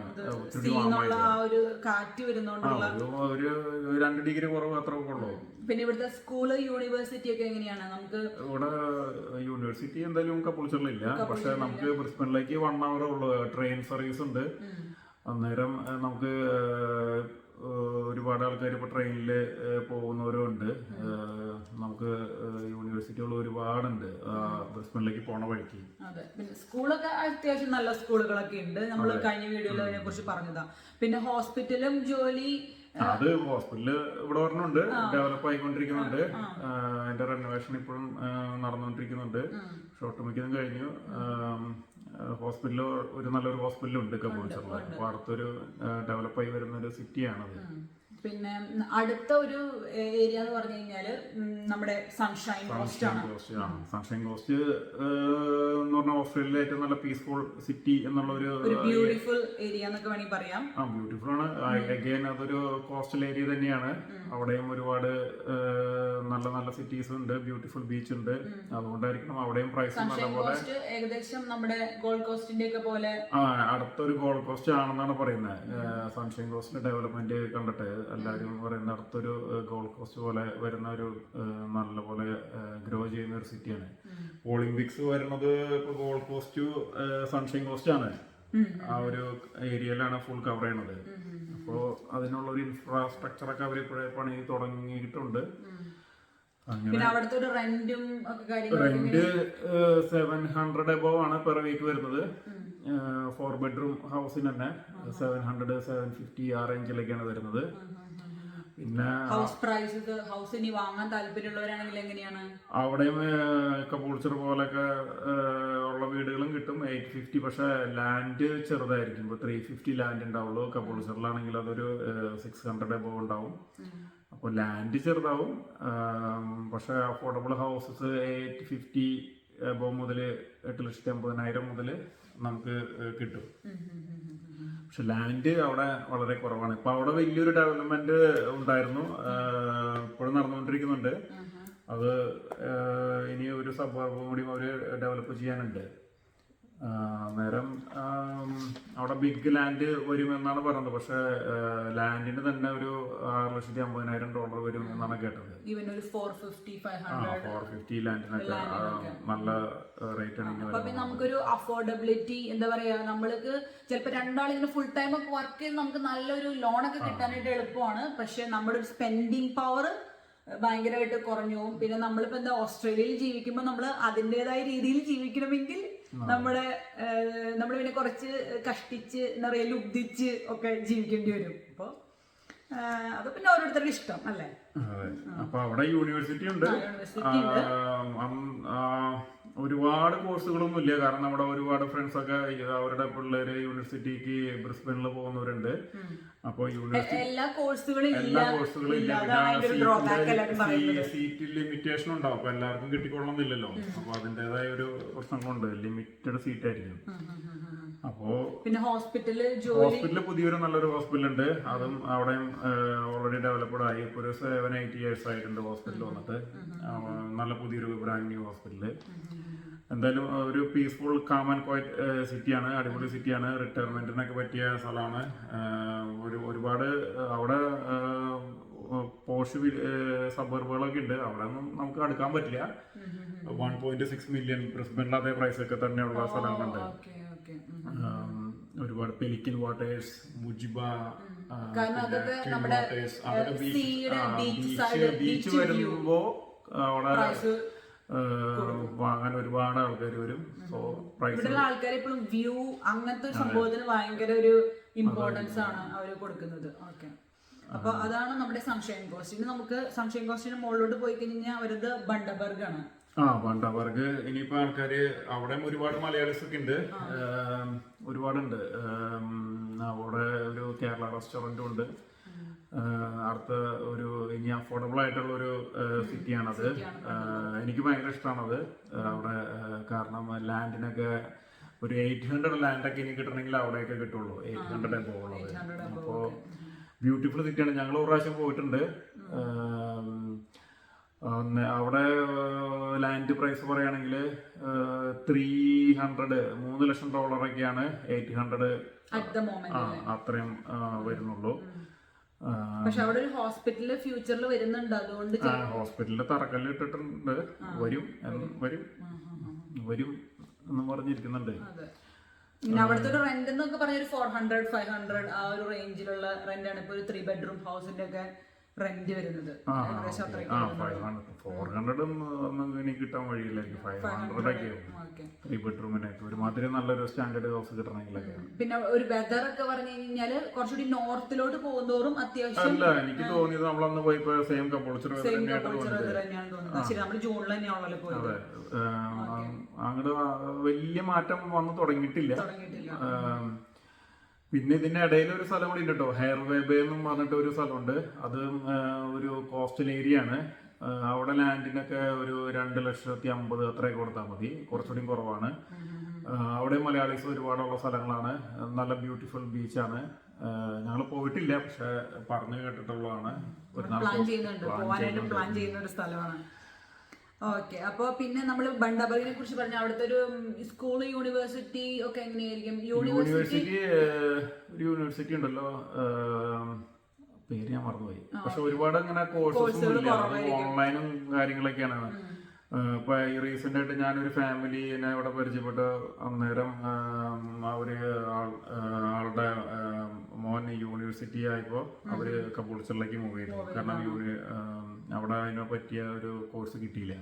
ഒരു രണ്ട് ഡിഗ്രി കുറവ് അത്ര ഉള്ളൂ. പിന്നെ ഇവിടുത്തെ സ്കൂൾ യൂണിവേഴ്സിറ്റി ഒക്കെ എങ്ങനെയാണ്? നമുക്ക് ഇവിടെ യൂണിവേഴ്സിറ്റി എന്തായാലും കപ്പുൾച്ചറിലില്ല പക്ഷെ നമുക്ക് ബ്രിസ്ബനിലേക്ക് വൺ അവർ ഉള്ളു. ട്രെയിൻ സർവീസ് ഉണ്ട്. അന്നേരം നമുക്ക് ഒരുപാട് ആൾക്കാർ ഇപ്പോൾ ട്രെയിനിൽ പോകുന്നവരും ഉണ്ട്. നമുക്ക് യൂണിവേഴ്സിറ്റികൾ ഒരുപാടുണ്ട്. ബ്രിസ്ബനിലേക്ക് പോണ വഴിക്ക്. അതെ. പിന്നെ സ്കൂളൊക്കെ അത്യാവശ്യം നല്ല സ്കൂളുകളൊക്കെ ഉണ്ട്. നമ്മൾ കഴിഞ്ഞ വീഡിയോയിൽ അതിനെ കുറിച്ച് പറഞ്ഞതാ. പിന്നെ ഹോസ്പിറ്റലും ജോലി അത് ഹോസ്പിറ്റൽ ഇവിടെ പറഞ്ഞുണ്ട് ഡെവലപ്പ് ആയിക്കൊണ്ടിരിക്കുന്നുണ്ട്. അതിന്റെ റെനോവേഷൻ ഇപ്പോഴും നടന്നുകൊണ്ടിരിക്കുന്നുണ്ട് ഷോർട്ട് മിക്കതും കഴിഞ്ഞു. ഹോസ്പിറ്റലിൽ ഒരു നല്ലൊരു ഹോസ്പിറ്റലുണ്ട് കബൂൾച്ചറിൽ അപ്പൊ അടുത്തൊരു ഡെവലപ്പായി വരുന്ന ഒരു സിറ്റിയാണത്. പിന്നെ അടുത്ത ഒരു ഏരിയ എന്ന് പറഞ്ഞു കഴിഞ്ഞാൽ നമ്മുടെ സൺഷൈൻ കോസ്റ്റ് ആണ്. സൺഷൈൻ കോസ്റ്റ് എന്ന് പറഞ്ഞാൽ ഓസ്ട്രേലിയയിലെ ഏറ്റവും നല്ല പീസ്ഫുൾ സിറ്റി എന്നുള്ള ഒരു ബ്യൂട്ടിഫുൾ ഏരിയ. എന്നൊക്കെ വേണമെങ്കിൽ പറയാം. ആ ബ്യൂട്ടിഫുൾ ആണ്. അഗൈൻ അതൊരു കോസ്റ്റൽ ഏരിയ തന്നെയാണ്. അവിടെയും ഒരുപാട് നല്ല നല്ല സിറ്റീസ് ഉണ്ട് ബ്യൂട്ടിഫുൾ ബീച്ച് ഉണ്ട്. അതുകൊണ്ടായിരിക്കണം അവിടെയും പ്രൈസ് കോസ്റ്റ് ഏകദേശം നമ്മുടെ ഗോൾഡ് കോസ്റ്റിന്റെ ഒക്കെ പോലെ. ആ അടുത്തൊരു ഗോൾഡ് കോസ്റ്റ് ആണെന്നാണ് പറയുന്നത്. സൺഷൈൻ കോസ്റ്റിന്റെ ഡെവലപ്മെന്റ് കണ്ടിട്ട്. എല്ലാവരും പറയുന്ന അടുത്തൊരു ഗോൾ കോസ്റ്റ് പോലെ വരുന്ന ഒരു നല്ല പോലെ ഗ്രോ ചെയ്യുന്ന ഒരു സിറ്റിയാണ് ഒളിമ്പിക്സ് വരുന്നത് ഇപ്പൊ ഗോൾഡ് കോസ്റ്റ് സൺഷൈൻ കോസ്റ്റ് ആണ്. ആ ഒരു ഏരിയയിലാണ് ഫുൾ കവർ ചെയ്യണത്. അപ്പോൾ അതിനുള്ള ഒരു ഇൻഫ്രാസ്ട്രക്ചർ ഒക്കെ അവർ ഇപ്പോഴേ പണി തുടങ്ങിയിട്ടുണ്ട്. റെന്റ് സെവൻ ഹൺഡ്രഡ് എബോവ് ആണ് പെർ വീക്ക് വരുന്നത്. ഫോർ ബെഡ്റൂം ഹൗസിന് തന്നെ. സെവൻ ഹൺഡ്രഡ് സെവൻ ഫിഫ്റ്റി ആ റേഞ്ചിലേക്കാണ് വരുന്നത്. പിന്നെ ഹൗസ് ഹൗസ് ഇനി വാങ്ങാൻ താല്പര്യമുള്ളവരാണെങ്കിൽ എങ്ങനെയാണ്? അവിടെയും കപ്പൂൾച്ചർ പോലൊക്കെ ഉള്ള വീടുകളും കിട്ടും. എയ്റ്റ് ഫിഫ്റ്റി പക്ഷെ ലാൻഡ് ചെറുതായിരിക്കും. ഇപ്പോൾ ത്രീ ഫിഫ്റ്റി ലാൻഡ് ഉണ്ടാവുള്ളൂ. കപ്പൂൾച്ചറിലാണെങ്കിൽ അതൊരു സിക്സ് ഹൺഡ്രഡ് എബോ ഉണ്ടാവും. അപ്പോൾ ലാൻഡ് ചെറുതാവും. പക്ഷെ affordable houses eight fifty above മുതൽ എട്ട് ലക്ഷത്തി അമ്പതിനായിരം മുതൽ നമുക്ക് കിട്ടും. പക്ഷെ ലാൻഡ് അവിടെ വളരെ കുറവാണ്. ഇപ്പൊ അവിടെ വലിയൊരു ഡെവലപ്മെന്റ് ഉണ്ടായിരുന്നു. ഇപ്പോഴും നടന്നുകൊണ്ടിരിക്കുന്നുണ്ട്. അത് ഇനി ഒരു സബർബും കൂടി അവർ ഡെവലപ്പ് ചെയ്യാനുണ്ട്. അന്നേരം അവിടെ ബിഗ് ലാൻഡ് വരുമെന്നാണ് പറഞ്ഞത്. പക്ഷെ ലാൻഡിന് തന്നെ ഒരു ആറ് ലക്ഷത്തി അമ്പതിനായിരം ഡോളർ വരും എന്നാണ് കേട്ടത് ഫോർ ഫിഫ്റ്റി ലാൻഡിനൊക്കെ നല്ല റേറ്റ് ആണ് നമുക്കൊരു അഫോർഡബിലിറ്റി എന്താ പറയാ നമ്മൾക്ക് ചിലപ്പോൾ രണ്ടാളിങ്ങനെ ഫുൾ ടൈം ഒക്കെ വർക്ക് ചെയ്ത് നമുക്ക് നല്ലൊരു ലോൺ ലോണൊക്കെ കിട്ടാനായിട്ട് എളുപ്പമാണ്. പക്ഷെ നമ്മുടെ ഒരു സ്പെൻഡിങ് പവർ ഭയങ്കരമായിട്ട് കുറഞ്ഞു പിന്നെ നമ്മളിപ്പോ എന്താ ഓസ്ട്രേലിയയിൽ ജീവിക്കുമ്പോൾ നമ്മൾ അതിന്റെതായ രീതിയിൽ ജീവിക്കണമെങ്കിൽ നമ്മുടെ നമ്മൾ പിന്നെ കുറച്ച് കഷ്ടിച്ച് നിറയെ ലുബ്ധിച്ച് ഒക്കെ ജീവിക്കേണ്ടി വരും. അപ്പൊ അത് പിന്നെ ഓരോരുത്തരുടെ ഇഷ്ടം അല്ലേ? അപ്പൊ അവിടെ യൂണിവേഴ്സിറ്റി ഉണ്ട്. ഒരുപാട് കോഴ്സുകളൊന്നും ഇല്ല കാരണം നമ്മുടെ ഒരുപാട് ഫ്രണ്ട്സ് ഒക്കെ അവരുടെ പിള്ളേര് യൂണിവേഴ്സിറ്റിക്ക് ബ്രിസ്ബനിൽ പോകുന്നവരുണ്ട്. അപ്പൊ യൂണിവേഴ്സിറ്റി എല്ലാ കോഴ്സുകളും എല്ലാ കോഴ്സുകളും ഇല്ല. സീറ്റ് ലിമിറ്റേഷൻ ഉണ്ടാവും. അപ്പൊ എല്ലാവർക്കും കിട്ടിക്കൊള്ളണമെന്നില്ലല്ലോ. അപ്പൊ അതിന്റേതായ ഒരു പ്രശ്നങ്ങളുണ്ട്. ലിമിറ്റഡ് സീറ്റ് ആയിരിക്കും അപ്പോ പിന്നെ ഹോസ്പിറ്റൽ ഹോസ്പിറ്റലിൽ പുതിയൊരു നല്ലൊരു ഹോസ്പിറ്റൽ ഉണ്ട് അതും അവിടെയും ഓൾറെഡി ഡെവലപ്ഡ് ആയി. ഇപ്പൊ ഒരു സെവൻ എയ്റ്റ് ഇയേഴ്സ് ആയിട്ടുണ്ട് ഹോസ്പിറ്റലിൽ വന്നിട്ട്. നല്ല പുതിയൊരു ബ്രാൻഡ് ന്യൂ ഹോസ്പിറ്റൽ എന്തായാലും ഒരു പീസ്ഫുൾ കാമൻ ആൻഡ് ക്വയറ്റ് സിറ്റിയാണ് അടിപൊളി സിറ്റിയാണ് റിട്ടയർമെന്റിനൊക്കെ പറ്റിയ സ്ഥലമാണ്. ഒരു ഒരുപാട് അവിടെ പോഷ് സബർബുകളൊക്കെ ഉണ്ട്. അവിടെ ഒന്നും നമുക്ക് അടുക്കാൻ പറ്റില്ല. വൺ പോയിന്റ് സിക്സ് മില്യൺ ബ്രിസ്ബനിൽ അതേ പ്രൈസ് ഒക്കെ തന്നെയുള്ള സ്ഥലങ്ങളുണ്ട്. ഒരുപാട് പെലിക്കൻ വാട്ടേഴ്സ് മുജിബ വാട്ടേഴ്സ് അവിടെ ബീച്ച് വരുമ്പോ അവിടെ വാങ്ങാൻ ഒരുപാട് ആൾക്കാർ വരും. സോ പ്രൈസ് ആൾക്കാർ ഇപ്പോഴും വ്യൂ അങ്ങനത്തെ സംഭവത്തിന് ഭയങ്കര ഒരു ഇമ്പോർട്ടൻസ് ആണ് അവർ കൊടുക്കുന്നത്. ഓക്കെ അപ്പൊ അതാണ് നമ്മുടെ സംശയം കോസ്റ്റ് ഇനി നമുക്ക് സംശയം കോസ്റ്റിന് മുകളിലോട്ട് പോയി കഴിഞ്ഞാൽ അവരത് ബണ്ടബർഗ് ആണ്. ആ ബണ്ടബർഗ്. ഇനിയിപ്പോ ആൾക്കാര് അവിടെ ഒരുപാട് മലയാളീസ് ഒക്കെ ഉണ്ട്. ഒരുപാടുണ്ട്. അവിടെ ഒരു കേരള റെസ്റ്റോറന്റും ഉണ്ട്. അടുത്ത ഒരു ഇനി അഫോർഡബിൾ ആയിട്ടുള്ള ഒരു സിറ്റിയാണത്. എനിക്ക് ഭയങ്കര ഇഷ്ടമാണത് അത് അവിടെ കാരണം ലാൻഡിനൊക്കെ ഒരു എയ്റ്റ് ഹൺഡ്രഡ് ലാൻഡൊക്കെ ഇനി കിട്ടണമെങ്കിൽ അവിടെയൊക്കെ കിട്ടുള്ളൂ. എയ്റ്റ് ഹൺഡ്രഡ് എബോ ഉള്ളത് അപ്പോൾ ബ്യൂട്ടിഫുൾ സിറ്റിയാണ് ഞങ്ങൾ ഒരു പ്രാവശ്യം പോയിട്ടുണ്ട്. അവിടെ ലാൻഡ് പ്രൈസ് പറയുകയാണെങ്കിൽ ത്രീ ഹൺഡ്രഡ് മൂന്ന് ലക്ഷം ഡോളറൊക്കെയാണ് എയ്റ്റ് ഹൺഡ്രഡ് അത്രയും വരുന്നുള്ളൂ. പക്ഷെ അവിടെ ഒരു ഫ്യൂച്ചറിൽ വരുന്നുണ്ട്. അതുകൊണ്ട് ആ, ഹോസ്പിറ്റലിൽ തറക്കല്ല് ഇട്ടിട്ടുണ്ട്. വരും. വരും. വരും. എന്ന് പറഞ്ഞിരിക്കുന്നുണ്ട്. പിന്നെ അവിടുത്തെ ഒരു റെന്റ് എന്നൊക്കെ പറഞ്ഞ ഒരു ഫോർ ഹൺഡ്രഡ് ഫൈവ് ഹൺഡ്രഡ് ആ ഒരു റേഞ്ചിലുള്ള റെന്റ് ആണ്. ഇപ്പൊ ഒരു ത്രീ ബെഡ്റൂം ഹൗസിന്റെ ഒക്കെ റെന്റ് വരുന്നത്. ഏകദേശം അത്രയ്ക്ക് ഫോർ ഹൺഡ്രഡ് ഇനി കിട്ടാൻ വഴിയില്ലായിരിക്കും ഫൈവ് ഹൺഡ്രഡ് ഒക്കെ ഓക്കെ ത്രീ ബെഡ്റൂമിനൊക്കെ ഒരുമാതിരി നല്ലൊരു സ്റ്റാൻഡേർഡ് ഹൗസ് കിട്ടണമെങ്കിലൊക്കെ പിന്നെ ഒരു വെതർ ഒക്കെ പറഞ്ഞു കഴിഞ്ഞാൽ കുറച്ചുകൂടി നോർത്തിലോട്ട് പോകുന്നോറും അത്യാവശ്യം അല്ല എനിക്ക് തോന്നിയത് നമ്മളന്ന് പോയപ്പോ സെയിം നമ്മൾ പോയത്? അങ്ങോട്ട് വലിയ മാറ്റം വന്നു തുടങ്ങിയിട്ടില്ല. തുടങ്ങിയിട്ടില്ല. പിന്നെ ഇതിന്റെ ഇടയിൽ ഒരു സ്ഥലം കൂടി ഉണ്ട് കേട്ടോ. ഹെയർ വേബേ എന്നും പറഞ്ഞിട്ട് ഒരു സ്ഥലമുണ്ട്. അത് ഒരു കോസ്റ്റൽ ഏരിയ ആണ്. അവിടെ ലാൻഡിനൊക്കെ ഒരു രണ്ട് ലക്ഷത്തി അമ്പത് അത്രയൊക്കെ കൊടുത്താൽ മതി. കുറച്ചുകൂടി കുറവാണ്. അവിടെ മലയാളീസ് ഒരുപാടുള്ള സ്ഥലങ്ങളാണ്. നല്ല ബ്യൂട്ടിഫുൾ ബീച്ചാണ് ഞങ്ങൾ പോയിട്ടില്ല പക്ഷെ പറഞ്ഞു കേട്ടിട്ടുള്ളതാണ്. പ്ലാൻ ചെയ്യുന്നുണ്ട്. പ്ലാൻ ചെയ്യുന്ന ഒരു സ്ഥലമാണ്. ഓക്കെ. അപ്പോൾ പിന്നെ നമ്മൾ ബണ്ടബറിനെ കുറിച്ച് പറഞ്ഞ അവിടുത്തെ ഒരു സ്കൂൾ യൂണിവേഴ്സിറ്റി ഒക്കെ എങ്ങനെയായിരിക്കും? യൂണിവേഴ്സിറ്റി യൂണിവേഴ്സിറ്റി ഒരു യൂണിവേഴ്സിറ്റി ഉണ്ടല്ലോ. പേര് ഞാൻ മറന്നുപോയി. പക്ഷെ ഒരുപാട് അങ്ങനെ കോഴ്സസ് ഓൺലൈനും കാര്യങ്ങളൊക്കെയാണ്. ഇപ്പൊ ഈ റീസെന്റ് ആയിട്ട് ഞാനൊരു ഫാമിലിനെ ഇവിടെ പരിചയപ്പെട്ട അന്നേരം അവർ ആളുടെ മോൻ യൂണിവേഴ്സിറ്റി ആയപ്പോ അവർ കപ്പൂൾച്ചറിലേക്ക് മൂവ് ചെയ്തു. കാരണം യൂണി അവിടെ അതിനെ പറ്റിയ ഒരു കോഴ്സ് കിട്ടിയില്ല.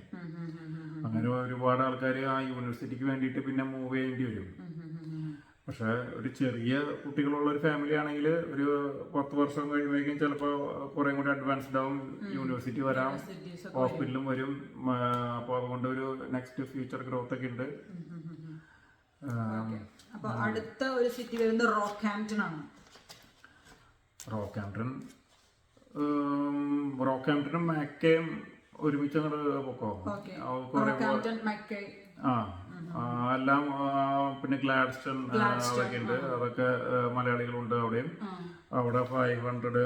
അങ്ങനെ ഒരുപാട് ആൾക്കാർ ആ യൂണിവേഴ്സിറ്റിക്ക് വേണ്ടിയിട്ട് പിന്നെ മൂവ് ചെയ്യേണ്ടി വരും. പക്ഷെ ഒരു ചെറിയ കുട്ടികളുള്ള ഒരു ഫാമിലി ആണെങ്കിൽ ഒരു പത്ത് വർഷം കഴിയുമ്പോഴേക്കും ചിലപ്പോൾ കുറേ കൂടി അഡ്വാൻസ്ഡ് ആവും യൂണിവേഴ്സിറ്റി വരാം ഹോസ്പിറ്റലും വരും. അപ്പോൾ അതുകൊണ്ട് ഒരു നെക്സ്റ്റ് ഫ്യൂച്ചർ ഗ്രോത്ത് ഒക്കെ ഉണ്ട്. അപ്പൊ അടുത്ത ഒരു സിറ്റി വരുന്നത് റോക്ക് ആണ്. റോക്ക് ആംപ്ടൺ റോക്ക് ആംപ്ടണും മാക്കയും ഒരുമിച്ച് അങ്ങോട്ട് പൊക്കോ? ആ, എല്ലാം പിന്നെ ഗ്ലാഡ്സ്റ്റൺ അതൊക്കെ ഉണ്ട് അതൊക്കെ മലയാളികളുണ്ട് അവിടെയും. അവിടെ ഫൈവ് ഹൺഡ്രഡ്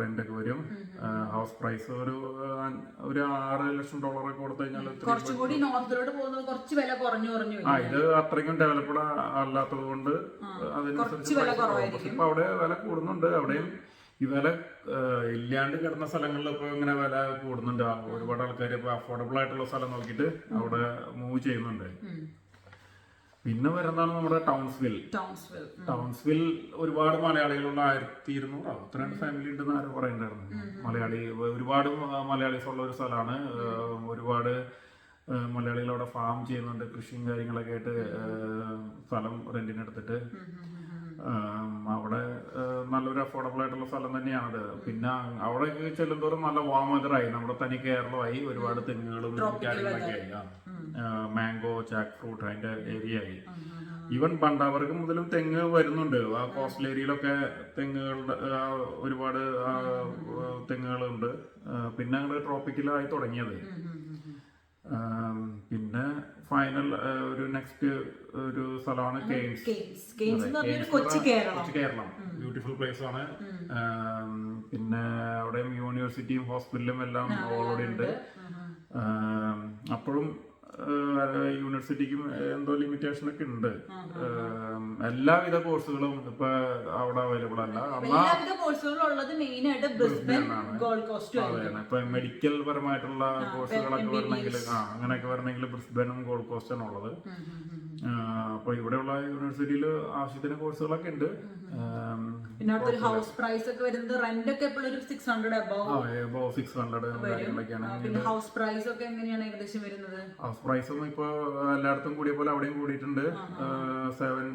റെന്റ് ഒക്കെ വരും. ഹൗസ് പ്രൈസ് ഒരു ഒരു ആറ് ലക്ഷം ഡോളർ ഒക്കെ കൊടുത്തു കഴിഞ്ഞാൽ ഇത്രയും കുറച്ചും നോർത്തിലോട്ട് പോകുന്നത് കുറച്ച് വില കുറഞ്ഞു കുറഞ്ഞു ആ ഇത് അത്രയ്ക്കും ഡെവലപ്ഡ് അല്ലാത്തത് കൊണ്ട് അതിനനുസരിച്ച് അവിടെ വില കൂടുന്നുണ്ട്. അവിടെയും ഈ വില ഇല്ലാണ്ട് കിടന്ന സ്ഥലങ്ങളിലൊക്കെ ഇങ്ങനെ വില കൂടുന്നുണ്ട്. ഒരുപാട് ആൾക്കാർ ഇപ്പൊ അഫോർഡബിൾ ആയിട്ടുള്ള സ്ഥലം നോക്കിയിട്ട് അവിടെ മൂവ് ചെയ്യുന്നുണ്ട്. പിന്നെ വരുന്നതാണ് നമ്മുടെ ടൗൺസ്വിൽ ടൗൺസ്വിൽ ടൗൺസ്വിൽ ഒരുപാട് മലയാളികളുള്ള ആയിരത്തി ഇരുന്നൂറോ അത്രയാണ് ഫാമിലി ഉണ്ടെന്ന് ആരും പറയുന്നുണ്ടായിരുന്നു. മലയാളി ഒരുപാട് മലയാളീസ് ഉള്ള ഒരു സ്ഥലമാണ്. ഒരുപാട് മലയാളികൾ അവിടെ ഫാം ചെയ്യുന്നുണ്ട്. കൃഷിയും കാര്യങ്ങളൊക്കെ ആയിട്ട് സ്ഥലം റെന്റിനെടുത്തിട്ട് അവിടെ നല്ലൊരു അഫോർഡബിൾ ആയിട്ടുള്ള സ്ഥലം തന്നെയാണത്. പിന്നെ അവിടെ ചെല്ലുന്തോറും നല്ല വാം വെതറായി നമ്മുടെ തനി കേരളമായി ഒരുപാട് തെങ്ങുകളും കാര്യങ്ങളൊക്കെ ആയി. മാംഗോ ചാക്ക് ഫ്രൂട്ട് അതിന്റെ ഏരിയ ആയി. ഈവൻ പണ്ടാവർഗം മുതലും തെങ്ങ് വരുന്നുണ്ട്. ആ കോസ്റ്റൽ ഏരിയയിലൊക്കെ തെങ്ങുകളുടെ ഒരുപാട് തെങ്ങുകളുണ്ട്. പിന്നെ ഞങ്ങൾ ട്രോപ്പിക്കലായി തുടങ്ങിയത്. പിന്നെ ഫൈനൽ ഒരു നെക്സ്റ്റ് ഒരു സ്ഥലമാണ് കെയ്ൻസ് കൊച്ചു കേരളം. ബ്യൂട്ടിഫുൾ പ്ലേസ് ആണ്. പിന്നെ അവിടെയും യൂണിവേഴ്സിറ്റിയും ഹോസ്പിറ്റലും എല്ലാം ഓൾറെഡി ഉണ്ട്. അപ്പോഴും യൂണിവേഴ്സിറ്റിക്കും എന്തോ ലിമിറ്റേഷൻ ഒക്കെ ഉണ്ട് എല്ലാവിധ കോഴ്സുകളും ഇപ്പൊ അവിടെ അവൈലബിൾ അല്ല. ഇപ്പൊ മെഡിക്കൽ പരമായിട്ടുള്ള കോഴ്സുകളൊക്കെ വരണമെങ്കിൽ ആ അങ്ങനെയൊക്കെ വരണമെങ്കിൽ ബ്രിസ്ബനും ഗോൾഡ് കോസ്റ്റാണ് ഉള്ളത്. അപ്പൊ ഇവിടെയുള്ള യൂണിവേഴ്സിറ്റിയിൽ ആവശ്യത്തിന് കോഴ്സുകളൊക്കെ ഉണ്ട്. പിന്നെ ഒരു ഹൗസ് പ്രൈസ് ഒക്കെ വരുന്നത് റെന്റ് ഒക്കെ എപ്പോഴും ഒരു സിക്സ് ഹൺഡ്രഡ് അബവ് ആ സിക്സ് ഹൺഡ്രഡ് കാര്യങ്ങളൊക്കെയാണ് പിന്നെ ഹൗസ് പ്രൈസ് ഒക്കെ എങ്ങനെയാണ് ഏകദേശം വരുന്നത്? ഹൗസ് പ്രൈസ് ഒന്നും ഇപ്പൊ എല്ലായിടത്തും കൂടിയ പോലെ അവിടെയും കൂടിയിട്ടുണ്ട്. സെവൻ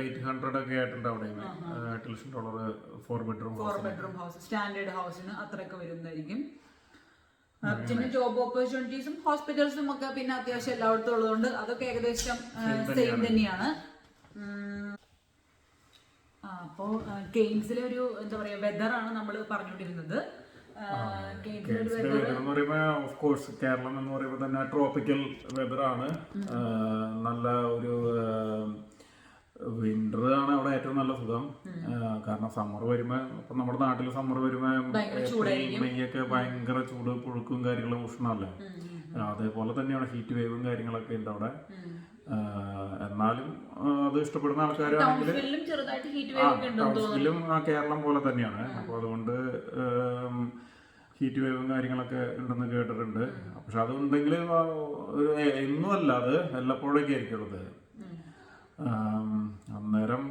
എയ്റ്റ് ഹൺഡ്രഡ് ഒക്കെ ആയിട്ടുണ്ട് അവിടെ എട്ട് ലക്ഷം dollar four bedroom four bedroom house standard ഹൗസിന് അത്രയൊക്കെ വരുന്നതായിരിക്കും. പിന്നെ ജോബ് ഓപ്പർച്യൂണിറ്റീസും ഹോസ്പിറ്റൽസും ഒക്കെ പിന്നെ അത്യാവശ്യം എല്ലായിടത്തും ഉള്ളതുകൊണ്ട് അതൊക്കെ ഏകദേശം സെയിം തന്നെയാണ്. അപ്പോ കെയ്ൻസിലെ ഒരു എന്താ പറയാ വെതറാണ് നമ്മൾ പറഞ്ഞുകൊണ്ടിരുന്നത്. ഓഫ് കോഴ്സ് കേരളം എന്ന് പറയുമ്പോൾ തന്നെ ട്രോപ്പിക്കൽ വെതറാണ് നല്ല ഒരു വിന്റർ ആണ് അവിടെ ഏറ്റവും നല്ല സുഖം. കാരണം സമ്മർ വരുമ്പോ ഇപ്പൊ നമ്മുടെ നാട്ടിൽ സമ്മർ വരുമ്പോ ഏപ്രിൽ, മെയ് ഒക്കെ ഭയങ്കര ചൂട് പുഴുക്കും കാര്യങ്ങളും ഉഷ്ണമല്ലേ അതേപോലെ തന്നെയാണ് ഹീറ്റ് വേവും കാര്യങ്ങളൊക്കെ ഉണ്ട് അവിടെ. എന്നാലും അത് ഇഷ്ടപ്പെടുന്ന ആൾക്കാരാണെങ്കിൽ കേരളം പോലെ തന്നെയാണ്. അപ്പോൾ അതുകൊണ്ട് ഹീറ്റ് വേവും കാര്യങ്ങളൊക്കെ ഉണ്ടെന്ന് കേട്ടിട്ടുണ്ട്. പക്ഷെ അതുണ്ടെങ്കിൽ എന്നും അല്ല അത് വല്ലപ്പോഴൊക്കെ ആയിരിക്കുള്ളത് അന്നേരം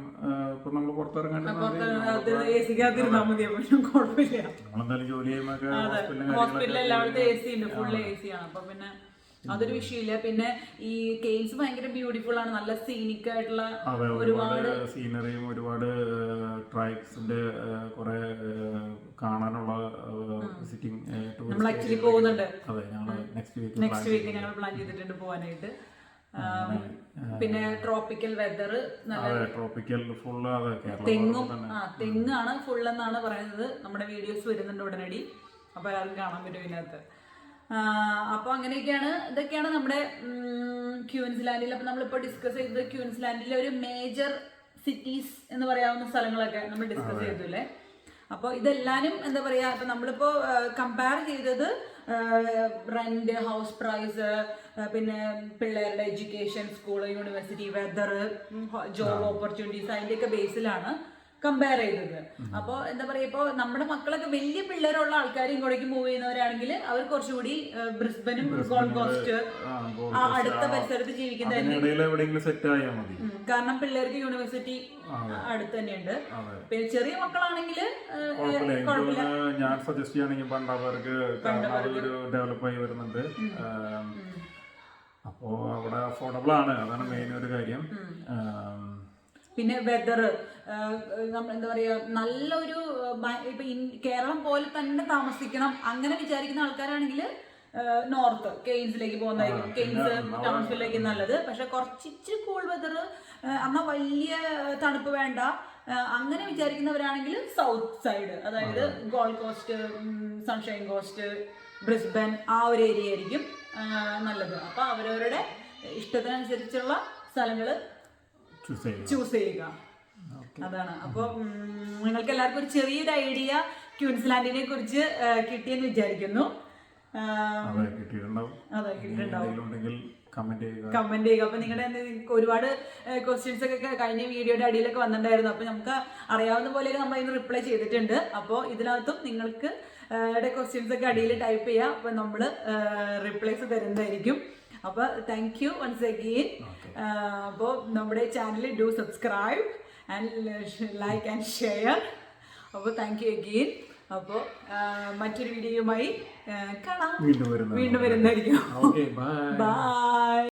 ഇപ്പൊ നമ്മൾ പുറത്തിറങ്ങാണ്ട് നമ്മളെന്തായാലും ജോലി ചെയ്യുമ്പോൾ അതൊരു വിഷയമില്ല. പിന്നെ ഈ കേസ് ഭയങ്കര ബ്യൂട്ടിഫുൾ ആണ്. നല്ല സീനിക് ആയിട്ടുള്ള ഒരുപാട് സീനറിയും ഒരുപാട് ട്രൈബ്സിന്റെ കുറെ നമ്മൾ ആക്ച്വലി പോകുന്നുണ്ട്. നെക്സ്റ്റ് വീക്ക് ഞങ്ങൾ പ്ലാൻ ചെയ്തിട്ടുണ്ട്. പോകാനായിട്ട് പിന്നെ ട്രോപ്പിക്കൽ വെതർ ട്രോപ്പിക്കൽ ഫുള്ള് തെങ്ങും ആ തെങ്ങാണ് ഫുൾ എന്നാണ് പറയുന്നത്. നമ്മുടെ വീഡിയോസ് വരുന്നുണ്ട് ഉടനടി. അപ്പൊ എല്ലാവർക്കും കാണാൻ പറ്റും ഇതിനകത്ത്. അപ്പൊ അങ്ങനെയൊക്കെയാണ്. ഇതൊക്കെയാണ് നമ്മുടെ ക്യൂൻസ്ലാൻഡിൽ. അപ്പൊ നമ്മളിപ്പോ ഡിസ്കസ് ചെയ്തത് ക്യൂൻസ്ലാൻഡിലെ ഒരു മേജർ സിറ്റീസ് എന്ന് പറയാവുന്ന സ്ഥലങ്ങളൊക്കെ നമ്മൾ ഡിസ്കസ് ചെയ്തു അല്ലേ? അപ്പോൾ ഇതെല്ലാനും എന്താ പറയാ ഇപ്പൊ നമ്മളിപ്പോ കമ്പയർ ചെയ്തത് റെന്റ് ഹൗസ് പ്രൈസ് പിന്നെ പിള്ളേരുടെ education school university weather job opportunities അതിന്റെയൊക്കെ ബേസിലാണ് കമ്പയർ ചെയ്തത്. അപ്പോൾ എന്താ പറയാ ഇപ്പോൾ നമ്മുടെ മക്കളൊക്കെ വലിയ പിള്ളേരുള്ള ആൾക്കാർ ഇങ്ങോട്ടേക്ക് മൂവ് ചെയ്യുന്നവരാണെങ്കിൽ അവർ കുറച്ചുകൂടി ബ്രിസ്ബനും ഗോൾഡ് കോസ്റ്റ് ആ അടുത്ത പരിസരത്ത് ജീവിക്കുന്ന അതിനിടയിൽ എവിടെയെങ്കിലും സെറ്റ് ആയാൽ മതി. കാരണം പിള്ളേർക്ക് യൂണിവേഴ്സിറ്റി അടുത്ത് തന്നെയുണ്ട്. പിന്നെ ചെറിയ മക്കളാണെങ്കിൽ ഞാൻ സജസ്റ്റ് ചെയ്യുകയാണെങ്കിൽ പണ്ടാവർക്ക് കാരണം ഡെവലപ്പ് ആയി വരുന്നുണ്ട്. ആം, അപ്പോ അവിടെ അഫോർഡബിൾ ആണ്. അതാണ് മെയിൻ ഒരു കാര്യം. പിന്നെ വെതർ നമ്മൾ എന്താ പറയുക നല്ലൊരു ഇപ്പൊ കേരളം പോലെ തന്നെ താമസിക്കണം അങ്ങനെ വിചാരിക്കുന്ന ആൾക്കാരാണെങ്കിൽ നോർത്ത് കെയ്ൻസിലേക്ക് പോകുന്നതായിരിക്കും. കെയ്ൻസ് ടൗൺസിലേക്ക് നല്ലത്. പക്ഷെ കുറച്ചിച്ച് കൂൾ വെതർ എന്നാൽ വലിയ തണുപ്പ് വേണ്ട. അങ്ങനെ വിചാരിക്കുന്നവരാണെങ്കിൽ സൗത്ത് സൈഡ് അതായത് Gold Coast Sunshine Coast Brisbane ആ ഒരു ഏരിയ ആയിരിക്കും നല്ലത്. അപ്പൊ അവരവരുടെ ഇഷ്ടത്തിനനുസരിച്ചുള്ള സ്ഥലങ്ങൾ ചൂസ് ചെയ്യുക. അതാണ്. അപ്പോൾ നിങ്ങൾക്ക് എല്ലാവർക്കും ഒരു ചെറിയൊരു ഐഡിയ ക്യൂൻസ്ലാൻഡിനെ കുറിച്ച് കിട്ടിയെന്ന് വിചാരിക്കുന്നു. അതെ കിട്ടിയിട്ടുണ്ടാവും. കമന്റ് ചെയ്യുക. അപ്പൊ നിങ്ങളുടെ ഒരുപാട് ക്വസ്റ്റ്യൻസ് ഒക്കെ കഴിഞ്ഞ വീഡിയോയുടെ അടിയിലൊക്കെ വന്നിട്ടുണ്ടായിരുന്നു. അപ്പൊ നമുക്ക് അറിയാവുന്ന പോലെയൊക്കെ നമ്മൾ ഇന്ന് റിപ്ലൈ ചെയ്തിട്ടുണ്ട്. അപ്പോൾ ഇതിനകത്തും നിങ്ങൾക്ക് ക്വസ്റ്റ്യൻസ് ഒക്കെ അടിയിൽ ടൈപ്പ് ചെയ്യാം അപ്പൊ നമ്മൾ റിപ്ലൈസ് തരുന്നതായിരിക്കും. അപ്പൊ താങ്ക് യു വൺസ് അഗെയിൻ അപ്പോൾ നമ്മുടെ channel do subscribe and like and share അപ്പോൾ താങ്ക് യു അഗെയിൻ അപ്പോൾ മറ്റൊരു വീഡിയോയുമായി കാണാം. വീണ്ടും വരുന്നത് വീണ്ടും വരുന്നതായിരിക്കും. ബൈ